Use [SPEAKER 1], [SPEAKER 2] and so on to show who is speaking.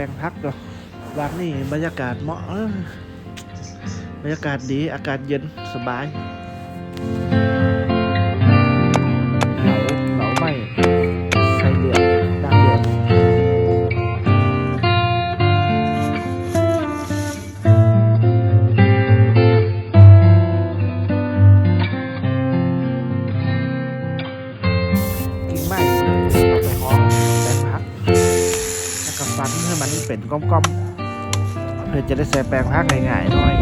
[SPEAKER 1] ลงพักก็วันนี้บรรยากาศเหมาะบรรยากาศดีอากาศเย็นสบาย ก็ฟันให้มันเป็นก้อมๆเพื่อจะได้ใส่แปลงพักง่ายๆหน่อย